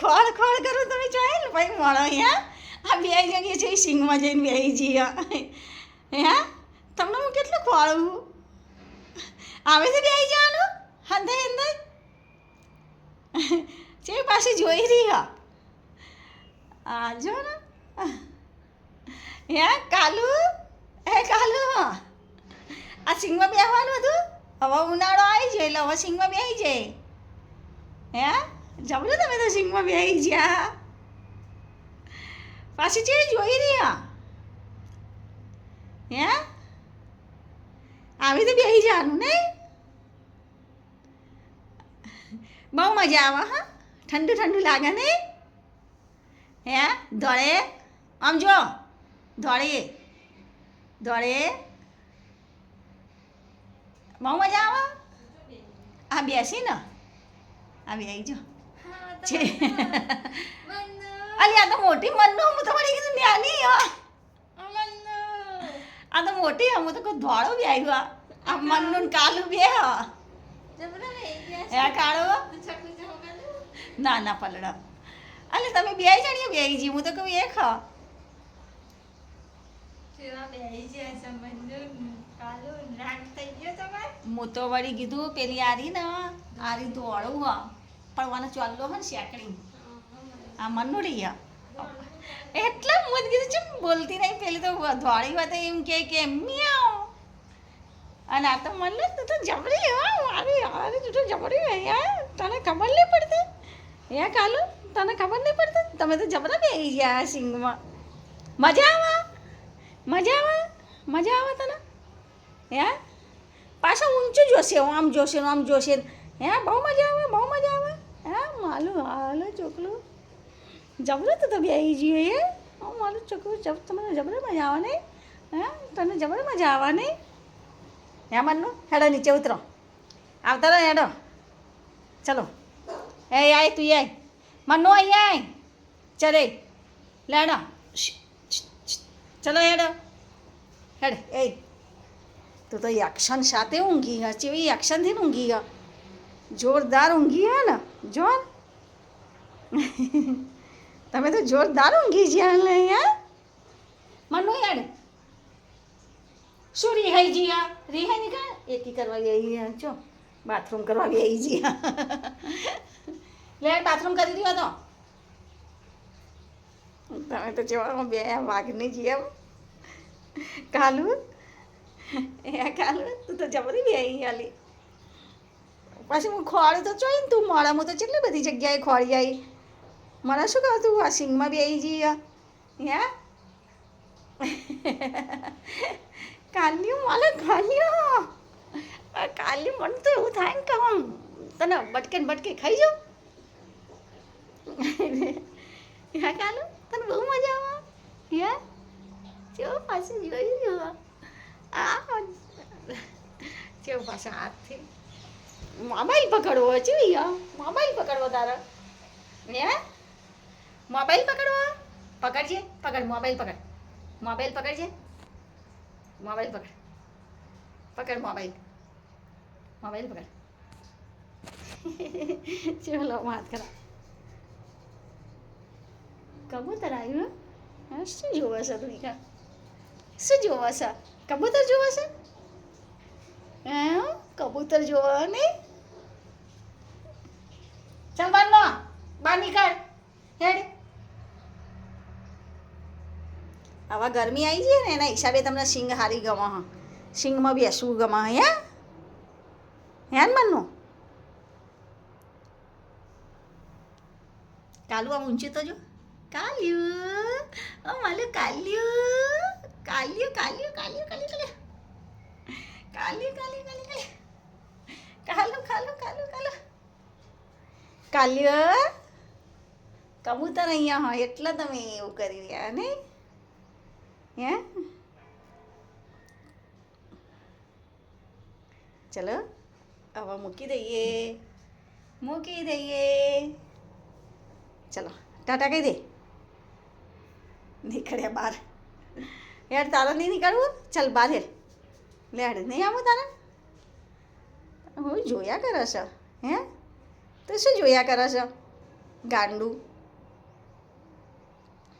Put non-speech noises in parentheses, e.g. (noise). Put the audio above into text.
ખોળ ખોળ કરો તમે જોઈએ ને ભાઈ, મળો અહીંયા. આ બે જગ્યાએ છે સિંગમાં જઈને બેસી જઈએ હે? તમને હું કેટલું ખોળું? આવે છે બેસી જવાનું? હંધે હંધે. જે પાછી જોઈ રહી હા આ જો ને. હે, કાલુ? હે, કાલુ? આ સિંગમાં બેસવાનું હતું? હવે ઉનાળો આવી જાય એટલે હવે સિંગમાં બેસી જાય. હે? જમલો તમે તો સિંગમાં બેસી ગયા પાછી જે જોઈ રહ્યા હે આવી તો બેસી જવાનું નહીં બહુ મજા આવે હા ઠંડુ ઠંડુ લાગે નહીં હે ધોળે આમ જો ધોળે ધોળે બહુ મજા આવે આ બેસી ને આ આવી જો છે. અલી આ તો મોટી મનનું હું તો વળી કીધું હા. આ તો મોટી હું તો કોઈ ધોળો બી આવ્યો આ મનનું ને કાલું બે હા કાળો ના ના પલડા. અલે તમે બે જણીએ બે જી હું તો કહું એક હા. હું તો વળી કીધું પેલી આરી ને આરી ધોળું હા. પણ મને ચાલ્લો હે ને શેકડી આ મનુડી એટલે હું કીધું ચમ બોલતી નહીં પેલી તો ધોળી વાત એમ કે કે મિયાવ અને આ તો મને તું તો જબરી મારી આરી તું તો જબરી યાર. તને ખબર નહીં પડતી? હે કાલુ તને ખબર નહીં પડતી? તમે તો જબરા બે ગયા સિંગમાં. મજા આવે? મજા આવે? મજા આવે તને? હે પાછા ઊંચું જોશે આમ જોશે આમ જોશે હે બહુ મજા આવે બહુ મજા આવે. હે માલું હાલો ચોકલું જબરો તો તમે આવી જઈએ હે હું મારું છોકરું જબ તમને જબરે મજા આવે નહીં હે તને જબરે મજા આવે નહીં હે માનું હેડો નીચે ઉતરો આવતા રહો હેડો ચલો એ આય તું આય મનુ અહીંયા આય ચરે લેડો ચલો હેડો હેડ એ તું તો એક્શન સાથે ઊંઘી ગયા ચેવી એક્શનથી ઊંઘી ગયા જોરદાર ઊંઘી ગયા ને જો તમે તો જોરદાર ઊંઘી જ્યાં યાર મનુ યાર શું રિહાઈ જીયા? રિહાઈ ની કા? એકી કરવા ગઈ છો બાથરૂમ કરવા ગઈ જીયા. લે બાથરૂમ કરી દીધો તો. તમે તો જેવા બે વાઘની જેમ. કાલુ? એ કાલુ? તું તો જબરી બે આલી. પછી હું ખોળું તો જોઈ ને તું હું તો કેટલી બધી જગ્યાએ ખોળી આવી મને શું કહું તું, આ સિંગમાં બે આવી જઈએ હે? કાલ્યું મને કાલ્યું કાલ્યું મને તો એવું થાય ને કે આમ તને બટકે બટકે ખાઈ જાઉં. હે કાલુ, તને બહુ મજા આવે? હે? ચો પાછું જોઈ જો આ ચો પાછા હાથથી મોબાઈલ પકડવો યા મોબાઈલ પકડવો તારા. હે મોબાઈલ પકડવો? પકડજે, પકડ, મોબાઈલ પકડ. મોબાઈલ પકડજે. મોબાઈલ પકડ. પકડ મોબાઈલ. મોબાઈલ પકડ. (laughs) ચલો, વાત કરા. કબૂતર આવ્યું, હા? શું જોવો છે તું શું જોવો છે? કબૂતર જોવા છે? હે? કબૂતર જોવા નહીં? ચાલ બાર નો. બહાર નીકળ. હેડ. આવા ગરમી આવી છે ને, એના હિસાબે તમને સિંગ હારી ગમે હા. સિંગમાં બેસવું ગમે હે હે? ને મનનું? કાલું, આમ ઊંચું તો જો. કાલ્યું ઓ માલું કાલ્યું કાલ્યું કાલ્યું કાલ્યું કાલ્યું કાલ્યું કાલ્યું કાલ્યું કાલ્યું કાલું કાલું કાલું કાલ્યું? કબૂતર અહીંયા હોય, એટલે તમે એવું કરી રહ્યા ને? હે? ચલો, હવે મૂકી દઈએ. મૂકી દઈએ. ચલો, ટાટા કહી દે. નીકળ્યા બહાર. યાર તારે નહીં નીકળવું? ચાલ, બહાર હેર લેડ નહીં આવું તારે? હું જોયા કરે છે, હે? તું શું જોયા કરે છે? ગાંડું.